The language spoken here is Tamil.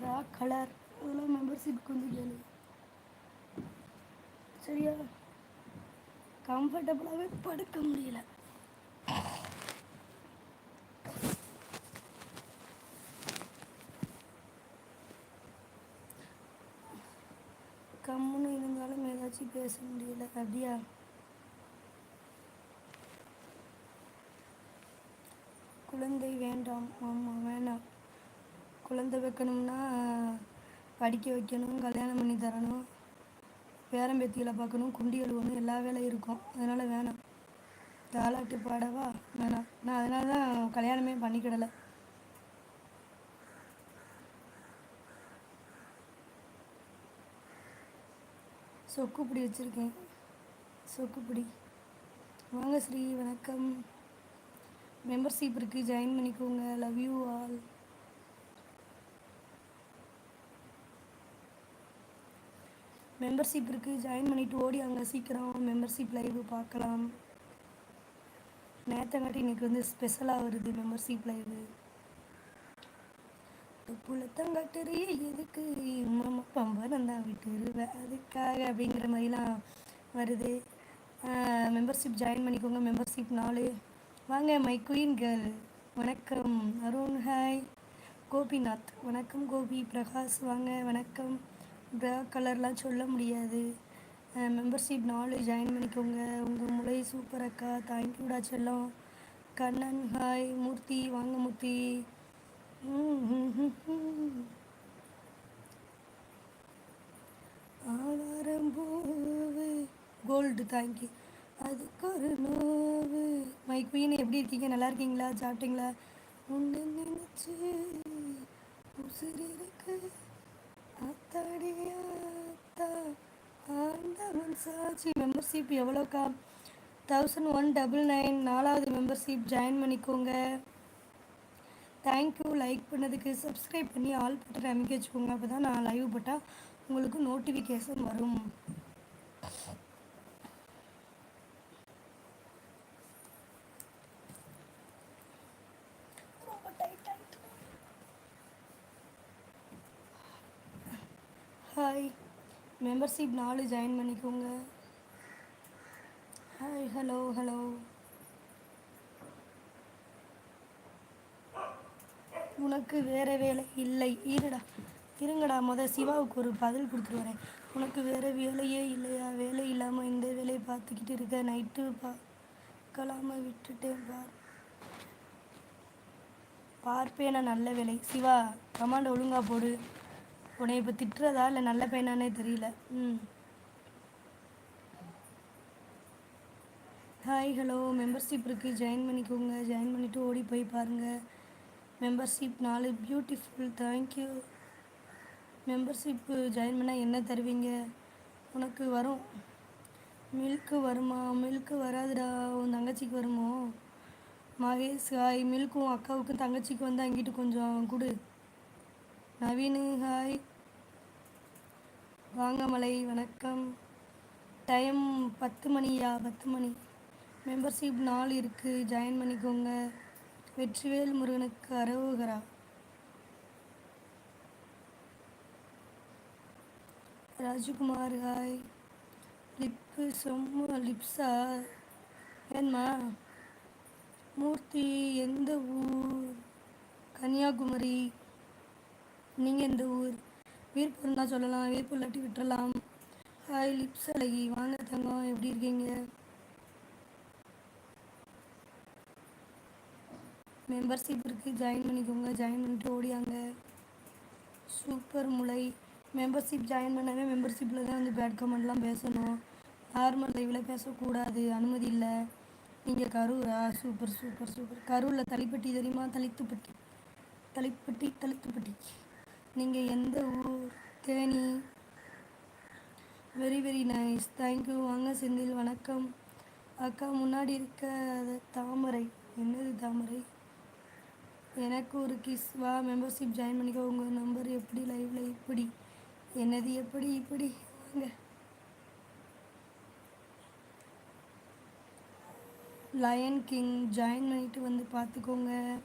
பிளாக் கலர் அதெல்லாம் மெம்பர்ஷிப் வந்து கேளு. சரியா? கம்ஃபர்டபுளாகவே படுக்க முடியல. கம்முன்னு இருந்தாலும் ஏதாச்சும் பேச முடியல அப்படியா? குழந்தை வேண்டாம் ஆமாம் வேணாம். குழந்தை வைக்கணும்னா படிக்க வைக்கணும் கல்யாணம் பண்ணி தரணும் பேரம்பேத்திகளை பார்க்கணும் குண்டி எழுவணும் எல்லா வேலையும் இருக்கும். அதனால் வேணாம். தாலாட்டு பாடவா? வேணாம். நான் அதனால தான் கல்யாணமே பண்ணிக்கிடலை. சொக்குப்பிடி வச்சுருக்கேன். சொக்குப்பிடி. வாங்க ஸ்ரீ வணக்கம். மெம்பர்ஷிப் இருக்குது ஜாயின் பண்ணிக்கோங்க. லவ் யூ ஆல் மெம்பர்ஷிப் இருக்குது ஜாயின் பண்ணிட்டு ஓடி அங்கே சீக்கிரம் மெம்பர்ஷிப் லைவ் பார்க்கலாம். நேத்தங்காட்டி இன்னைக்கு வந்து ஸ்பெஷலாக வருது மெம்பர்ஷிப் லைவு புலத்தங்கட்டுறி எதுக்கு? மாமா பம்பரம் தான் விட்டுருவேன். அதுக்காக அப்படிங்கிற மாதிரிலாம் வருது. மெம்பர்ஷிப் ஜாயின் பண்ணிக்கோங்க. மெம்பர்ஷிப் நாலு வாங்க மை குயின் கேர்ள் வணக்கம். அருண் ஹாய் கோபிநாத். வணக்கம் கோபி. பிரகாஷ் வாங்க. வணக்கம். பிளாக் கலர்லாம் சொல்ல முடியாது. மெம்பர்ஷிப் நாலு ஜாயின் பண்ணிக்கோங்க. உங்கள் முளை சூப்பர் அக்கா. தேங்க்யூடா செல்லம். கண்ணன் ஹாய் மூர்த்தி வாங்க மூர்த்தி. ஆதாரம் பூவு. கோல்டு தேங்க்யூ அதுக்கு ஒரு நோவு மை குயின் எப்படி இருக்கீங்க? நல்லா இருக்கீங்களா? சாப்பிட்டீங்களா? ஒன்று நினைச்சு உசுறு இருக்கு. ஆண்டவன் மெம்பர்ஷிப் எவ்வளோக்கா? தௌசண்ட் ஒன் டபுள் நைன் நாலாவது மெம்பர்ஷிப் ஜாயின் பண்ணிக்கோங்க. தேங்க்யூ லைக் பண்ணதுக்கு சப்ஸ்கிரைப் பண்ணி ஆல் பட்டன் அமைக்க வச்சுக்கோங்க. அப்போ தான் நான் லைவ் போட்டால் உங்களுக்கு நோட்டிஃபிகேஷன் வரும் ஹாய் மெம்பர்ஷிப் நாலு ஜாயின் பண்ணிக்கோங்க. ஹாய் ஹலோ ஹலோ உனக்கு வேறு வேலை இல்லை. இருடா இருங்கடா. முதல் சிவாவுக்கு ஒரு பதில் கொடுத்துட்டு வரேன். உனக்கு வேறு வேலையே இல்லையா? வேலை இல்லாமல் இந்த வேலையை பார்த்துக்கிட்டு இருக்க நைட்டு பார்க்கலாமா விட்டுட்டேன் பார். பார்ப்பேனா நல்ல வேலை. சிவா கமாண்ட் ஒழுங்கா போடு. உன்னை இப்போ திட்டுறதா இல்லை நல்ல பையனானே தெரியல? ம். ஹாய் ஹலோ மெம்பர்ஷிப் இருக்குது ஜாயின் பண்ணிக்கோங்க. ஜாயின் பண்ணிவிட்டு ஓடி போய் பாருங்கள் மெம்பர்ஷிப் நாலு. பியூட்டிஃபுல் தேங்க்யூ மெம்பர்ஷிப்பு ஜாயின் பண்ணால் என்ன தருவீங்க? உனக்கு வரும். மில்க்கு வருமா? மில்க்கு வராதுடா. உன் தங்கச்சிக்கு வருமோ? மகேஷ் ஹாய் மில்க்கும் அக்காவுக்கும் தங்கச்சிக்கு வந்து அங்கிட்டு கொஞ்சம் கொடு. நவீனு ஹாய் வாங்கமலை வணக்கம். டைம் பத்து மணியா? பத்து மணி. மெம்பர்ஷிப் நாள் இருக்குது ஜாயின் பண்ணிக்கோங்க. வெற்றிவேல் முருகனுக்கு அரவுகரா ராஜ்குமார் ஹாய் லிப்பு சொம்மு லிப்ஸா ஏன்மா? மூர்த்தி எந்த ஊர்? கன்னியாகுமரி. நீங்கள் எந்த ஊர். வீர்பூர் தான் சொல்லலாம் வீர்பூர் இல்லாட்டி விட்டுறலாம். ஹாய் லிப்ஸ் அழகி வாங்க தங்கம் எப்படி இருக்கீங்க? மெம்பர்ஷிப் இருக்குது ஜாயின் பண்ணிக்கோங்க ஜாயின் பண்ணிட்டு ஓடியாங்க. சூப்பர் முளை மெம்பர்ஷிப் ஜாயின் பண்ணவே மெம்பர்ஷிப்பில் தான் வந்து பேட் கமெண்ட்லாம் பேசணும். நார்மல் லைவில் பேசக்கூடாது அனுமதி இல்லை. நீங்கள் கரூரா? சூப்பர் சூப்பர் சூப்பர் கரூரில் தளிப்பட்டி தெரியுமா? தளித்துப்பட்டி தளிப்பட்டி தளித்துப்பட்டி நீங்கள் எந்த ஊர்? Theni. Very very nice thank you வாங்க செந்தில். வணக்கம். அக்கா முன்னாடி இருக்க தாமரை. என்னது தாமரை? எனக்கு ஒரு கிஸ் வா மெம்பர்ஷிப் ஜாயின் பண்ணிக்கோ. உங்கள் நம்பர் எப்படி? லைவ்ல இப்படி. என்னது எப்படி? இப்படி. வாங்க. லயன் கிங் ஜாயின் பண்ணிட்டு வந்து பார்த்துக்கோங்க.